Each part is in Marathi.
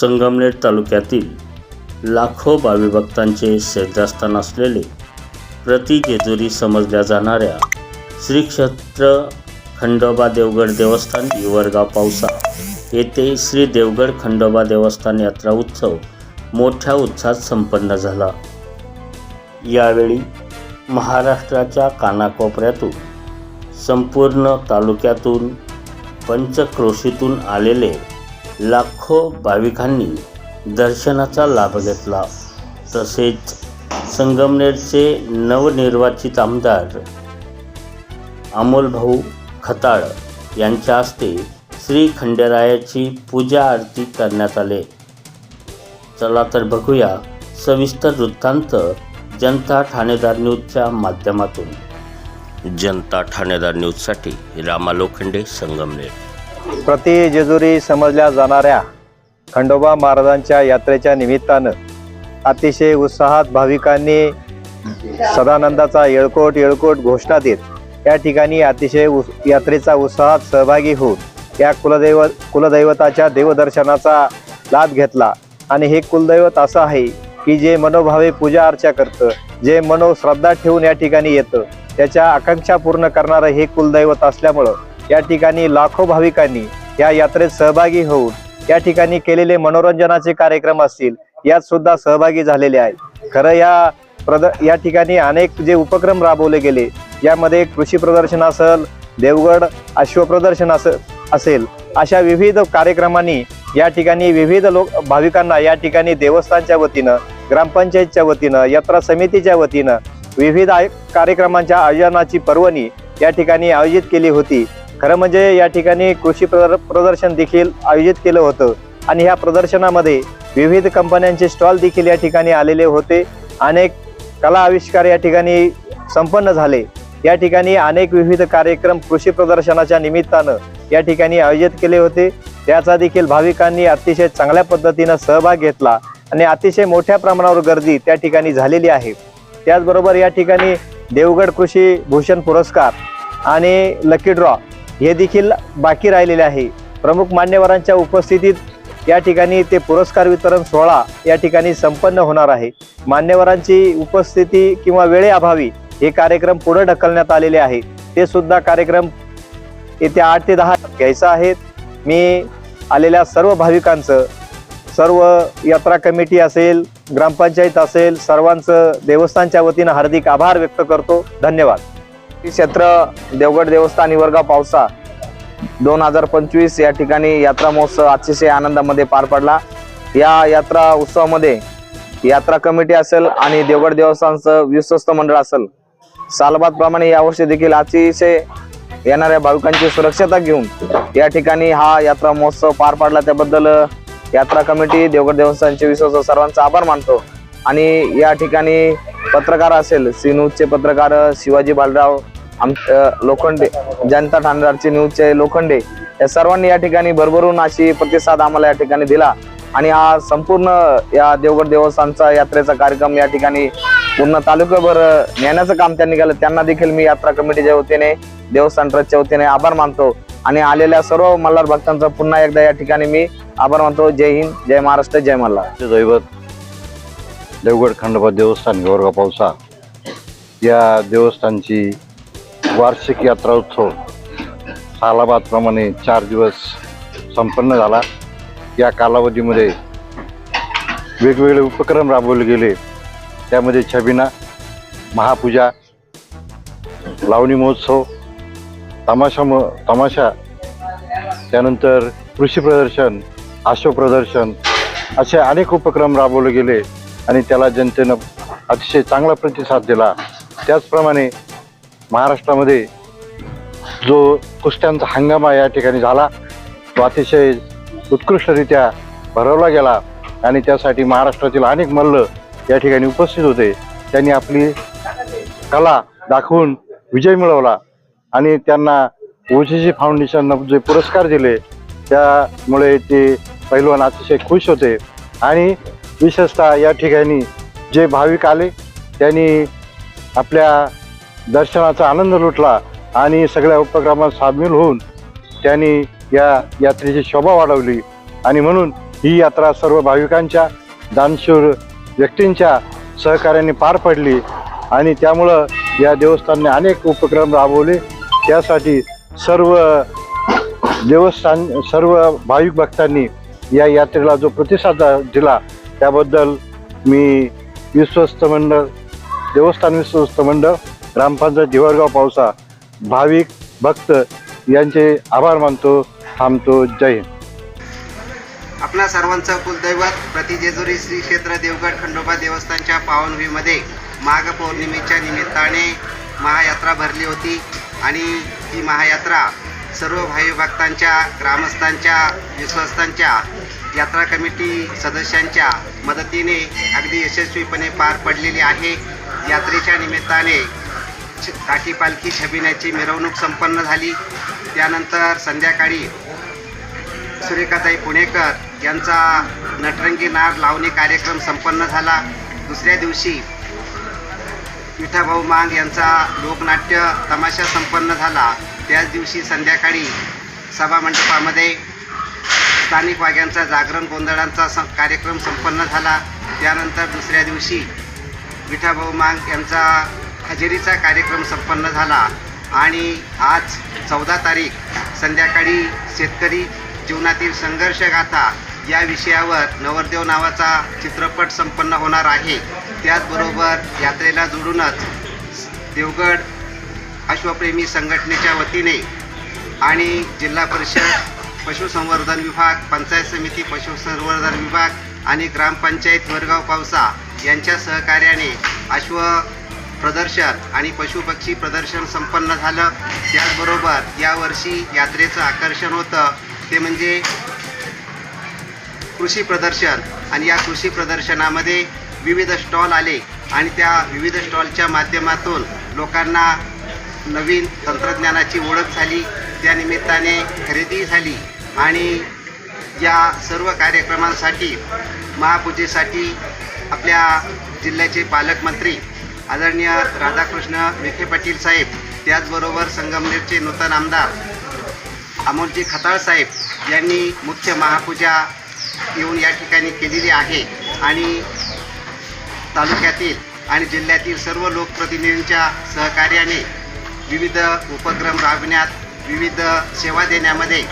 संगमनेर तालुक्यातील लाखो भाविभक्तांचे श्रद्धास्थान असलेले प्रतिजेजुरी समजल्या जाणाऱ्या श्रीक्षेत्र खंडोबा देवगड देवस्थान हिवरगाव पावसा येथे श्री देवगड खंडोबा देवस्थान यात्रा उत्सव मोठ्या उत्साहात संपन्न झाला. यावेळी महाराष्ट्राच्या कानाकोपऱ्यातून संपूर्ण तालुक्यातून पंचक्रोशीतून आलेले लाखो भाविकांनी दर्शनाचा लाभ घेतला. तसेच संगमनेरचे नवनिर्वाचित आमदार अमोलभाऊ खताळ यांच्या हस्ते श्री खंडेरायाची पूजा आरती करण्यात आले. चला तर बघूया सविस्तर वृत्तांत जनता ठाणेदार न्यूजच्या माध्यमातून. जनता ठाणेदार न्यूजसाठी रामा लोखंडे संगमनेर. प्रति जेजुरी समजल्या जाणाऱ्या खंडोबा महाराजांच्या यात्रेच्या निमित्तानं अतिशय उत्साहात भाविकांनी सदानंदाचा येळकोट येळकोट घोषणा देत या ठिकाणी अतिशय उस यात्रेचा उत्साहात सहभागी होऊन या कुलदैव कुलदैवताच्या देवदर्शनाचा लाभ घेतला. आणि हे कुलदैवत असं आहे की जे मनोभावे पूजा अर्चा करतं जे मनोश्रद्धा ठेवून या ठिकाणी येतं त्याच्या आकांक्षा पूर्ण करणारं हे कुलदैवत असल्यामुळं या ठिकाणी लाखो भाविकांनी या यात्रेत सहभागी होऊन या ठिकाणी केलेले मनोरंजनाचे कार्यक्रम असतील यात सुद्धा सहभागी झालेले आहेत. खरं या प्रद या ठिकाणी अनेक जे उपक्रम राबवले गेले यामध्ये कृषी प्रदर्शन असेल देवगड अश्वप्रदर्शन असेल अशा विविध कार्यक्रमांनी या ठिकाणी विविध लोक भाविकांना या ठिकाणी देवस्थानच्या वतीनं ग्रामपंचायतच्या वतीनं यात्रा समितीच्या वतीनं विविध आय कार्यक्रमांच्या आयोजनाची पर्वणी या ठिकाणी आयोजित केली होती. खरं म्हणजे या ठिकाणी कृषी प्रदर प्रदर्शन देखील आयोजित केलं होतं. आणि ह्या प्रदर्शनामध्ये विविध कंपन्यांचे स्टॉल देखील या ठिकाणी आलेले होते. अनेक कला आविष्कार या ठिकाणी संपन्न झाले. या ठिकाणी अनेक विविध कार्यक्रम कृषी प्रदर्शनाच्या निमित्तानं या ठिकाणी आयोजित केले होते. त्याचा देखील भाविकांनी अतिशय चांगल्या पद्धतीनं सहभाग घेतला आणि अतिशय मोठ्या प्रमाणावर गर्दी त्या ठिकाणी झालेली आहे. त्याचबरोबर या ठिकाणी देवगड कृषी भूषण पुरस्कार आणि लकी ड्रॉ हे देखील बाकी राहिलेले आहे. प्रमुख मान्यवरांच्या उपस्थितीत या ठिकाणी ते पुरस्कार वितरण सोहळा या ठिकाणी संपन्न होणार आहे. मान्यवरांची उपस्थिती किंवा वेळेअभावी हे कार्यक्रम पुढे ढकलण्यात आलेले आहे. ते सुद्धा कार्यक्रम येत्या आठ ते दहा घ्यायचा आहे. मी आलेल्या सर्व भाविकांचं सर्व यात्रा कमिटी असेल ग्रामपंचायत असेल सर्वांचं देवस्थानच्या वतीनं हार्दिक आभार व्यक्त करतो. धन्यवाद. क्षेत्र देवगड देवस्थान वर्गा पावसा. दोन हजार पंचवीस या ठिकाणी यात्रा महोत्सव अतिशय आनंदामध्ये पार पडला. या यात्रा उत्सवामध्ये यात्रा कमिटी असेल आणि देवगड देवस्थानचं विश्वस्त मंडळ असेल. सालबादप्रमाणे यावर्षी देखील अतिशय येणाऱ्या भाविकांची सुरक्षता घेऊन या ठिकाणी हा यात्रा महोत्सव पार पाडला. त्याबद्दल यात्रा कमिटी देवगड देवस्थानचे विश्वस्त सर्वांचा आभार मानतो. आणि या ठिकाणी पत्रकार असेल सी न्यूजचे पत्रकार शिवाजी बालराव आम लोखंडे जनता ठाणेदारचे न्यूजचे लोखंडे. या सर्वांनी या ठिकाणी भरभरून अशी प्रतिसाद आम्हाला या ठिकाणी दिला. आणि हा संपूर्ण या देवगड देवस्थानचा यात्रेचा कार्यक्रम या ठिकाणी पूर्ण तालुक्याभर नेण्याचं काम त्यांनी केलं. त्यांना देखील मी यात्रा कमिटीच्या वतीने देवस्थान ट्रस्टच्या वतीने आभार मानतो. आणि आलेल्या सर्व मल्हार भक्तांचा पुन्हा एकदा या ठिकाणी मी आभार मानतो. जय हिंद जय महाराष्ट्र जय मल्हार. दैवत. देवगड खंडोबा देवस्थान गोरगाव पावसा. या देवस्थानची वार्षिक यात्रा उत्सव सालाबादप्रमाणे चार दिवस संपन्न झाला. या कालावधीमध्ये वेगवेगळे उपक्रम राबवले गेले. त्यामध्ये छबिना महापूजा लावणी महोत्सव तमाशा म तमाशा त्यानंतर कृषी प्रदर्शन आश्व प्रदर्शन असे अनेक उपक्रम राबवले गेले आणि त्याला जनतेनं अतिशय चांगला प्रतिसाद दिला. त्याचप्रमाणे महाराष्ट्रामध्ये जो कुस्त्यांचा हंगामा या ठिकाणी झाला तो अतिशय उत्कृष्टरित्या भरवला गेला आणि त्यासाठी महाराष्ट्रातील अनेक मल्ल या ठिकाणी उपस्थित होते. त्यांनी आपली कला दाखवून विजय मिळवला आणि त्यांना ओजीजी फाउंडेशननं जे पुरस्कार दिले त्यामुळे ते पैलवान अतिशय खुश होते आणि विशेषतः या ठिकाणी जे भाविक आले त्यांनी आपल्या दर्शनाचा आनंद लुटला आणि सगळ्या उपक्रमात सामील होऊन त्यांनी या यात्रेची शोभा वाढवली. आणि म्हणून ही यात्रा सर्व भाविकांच्या दानशूर व्यक्तींच्या सहकार्याने पार पडली आणि त्यामुळं या देवस्थानने अनेक उपक्रम राबवले. त्यासाठी सर्व देवस्थान सर्व भाविक भक्तांनी या यात्रेला जो प्रतिसाद दिला त्याबद्दल मी विश्वस्त मंडळ देवस्थान विश्वस्त मंडळ ग्रामपंचायत दिवरगाव पावसा भाविक भक्त यांचे आभार मानतो थांबतो जय हिंद. आपणा सर्वांचं कुलदैवत प्रतिजेजुरी श्री क्षेत्र देवगड खंडोबा देवस्थानच्या पावनभीमध्ये माघ पौर्णिमेच्या निमित्ताने महायात्रा भरली होती आणि ही महायात्रा सर्व भावी भक्तांच्या ग्रामस्थांच्या विश्वस्तांच्या यात्रा कमिटी सदस्यांच्या मदतीने अगदी यशस्वीपणे पार पडलेली आहे. यात्रेच्या निमित्ताने छ- काठी पालखी छबिण्याची मिरवणूक संपन्न झाली. त्यानंतर संध्याकाळी सुरेखाताई पुणेकर यांचा नटरंगी नार लावणी कार्यक्रम संपन्न झाला. दुसऱ्या दिवशी विठाभाऊ मांग यांचा लोकनाट्य तमाशा संपन्न झाला. त्याच दिवशी संध्याकाळी सभामंडपामध्ये स्थानिक वाघ्यांचा जागरण गोंधळांचा स कार्यक्रम संपन्न झाला. त्यानंतर दुसऱ्या दिवशी विठाभाऊ मांग यांचा हजेरीचा कार्यक्रम संपन्न झाला आणि आज चौदा तारीख संध्याकाळी शेतकरी जीवनातील संघर्ष गाथा या विषयावर नवरदेव नावाचा चित्रपट संपन्न होणार आहे. त्याचबरोबर यात्रेला जोडूनच देवगड अश्वप्रेमी संघटनेच्या वतीने आणि जिल्हा परिषद पशुसंवर्धन विभाग पंचायत समिती पशुसंवर्धन विभाग आणि ग्रामपंचायत वरगाव पावसा यांच्या सहकार्याने अश्व प्रदर्शन आणि पशुपक्षी प्रदर्शन संपन्न झालं. त्याचबरोबर यावर्षी यात्रेचं आकर्षण होतं. ते म्हणजे कृषी प्रदर्शन. आणि या कृषी प्रदर्शनामध्ये विविध स्टॉल आले आणि त्या विविध स्टॉलच्या माध्यमातून लोकांना नवीन तंत्रज्ञानाची ओळख झाली. त्यानिमित्ताने खरेदी झाली. आणि या सर्व कार्यक्रमांसाठी महापूजेसाठी आपल्या जिल्ह्याचे पालकमंत्री आदरणीय राधाकृष्ण विखे पाटील साहेब त्याचबरोबर संगमनेरचे नूतन आमदार अमोलजी खताळ साहेब यांनी मुख्य महापूजा येऊन या ठिकाणी केलेली आहे. आणि तालुक्यातील आणि जिल्ह्यातील सर्व लोकप्रतिनिधींच्या सहकार्याने विविध उपक्रम राबविण्यात विविध सेवा देण्यामध्ये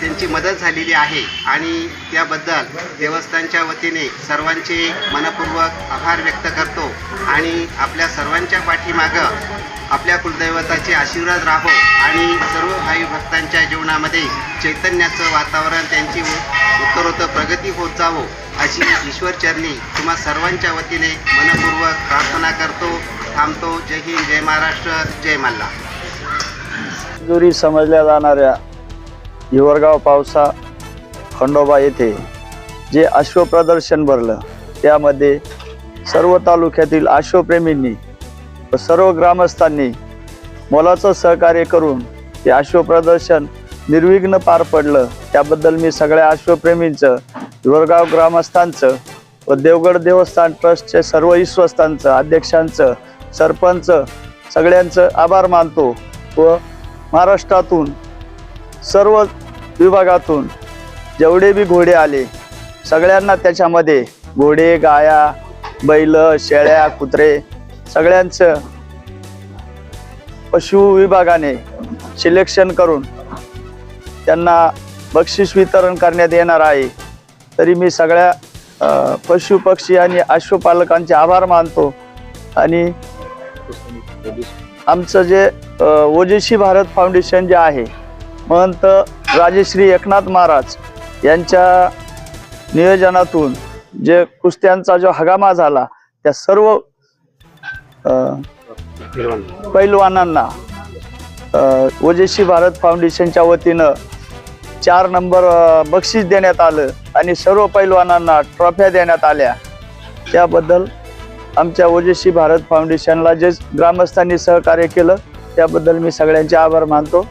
त्यांची मदत झालेली आहे आणि त्याबद्दल देवस्थानच्या वतीने सर्वांचे मनपूर्वक आभार व्यक्त करतो आणि आपल्या सर्वांच्या पाठीमागं आपल्या कुलदैवताचे आशीर्वाद राहो आणि सर्व भावी भक्तांच्या जीवनामध्ये चैतन्याचं वातावरण त्यांची उत्तरोत्तर प्रगती होत जावो अशी ईश्वरचरणी तुम्हा सर्वांच्या वतीने मनपूर्वक प्रार्थना करतो. थांबतो. जय हिंद. जय महाराष्ट्र. जय मल्ला समजल्या जाणाऱ्या हिवरगाव पावसा खंडोबा येथे जे अश्वप्रदर्शन भरलं त्यामध्ये सर्व तालुक्यातील अश्वप्रेमींनी व सर्व ग्रामस्थांनी मोलाचं सहकार्य करून ते अश्वप्रदर्शन निर्विघ्न पार पडलं. त्याबद्दल मी सगळ्या अश्वप्रेमींचं हिवरगाव ग्रामस्थांचं व देवगड देवस्थान ट्रस्टचे सर्व विश्वस्तांचं अध्यक्षांचं सरपंच सगळ्यांचं आभार मानतो व महाराष्ट्रातून सर्व विभागातून जेवढे बी घोडे आले सगळ्यांना त्याच्यामध्ये घोडे गाया बैल शेळ्या कुत्रे सगळ्यांचं पशु विभागाने सिलेक्शन करून त्यांना बक्षीस वितरण करण्यात येणार आहे. तरी मी सगळ्या पशु पक्षी आणि अश्वपालकांचे आभार मानतो आणि आमचं जे ओजेशी भारत फाउंडेशन जे आहे महंत राजेश्री एकनाथ महाराज यांच्या नियोजनातून जे कुस्त्यांचा जो हगामा झाला त्या सर्व पैलवानांना ओजेशी भारत फाउंडेशनच्या वतीनं चार नंबर बक्षीस देण्यात आलं आणि सर्व पैलवानांना ट्रॉफ्या देण्यात आल्या. त्याबद्दल आमच्या ओजेशी भारत फाउंडेशनला जे ग्रामस्थांनी सहकार्य केलं त्याबद्दल मी सगळ्यांचे आभार मानतो.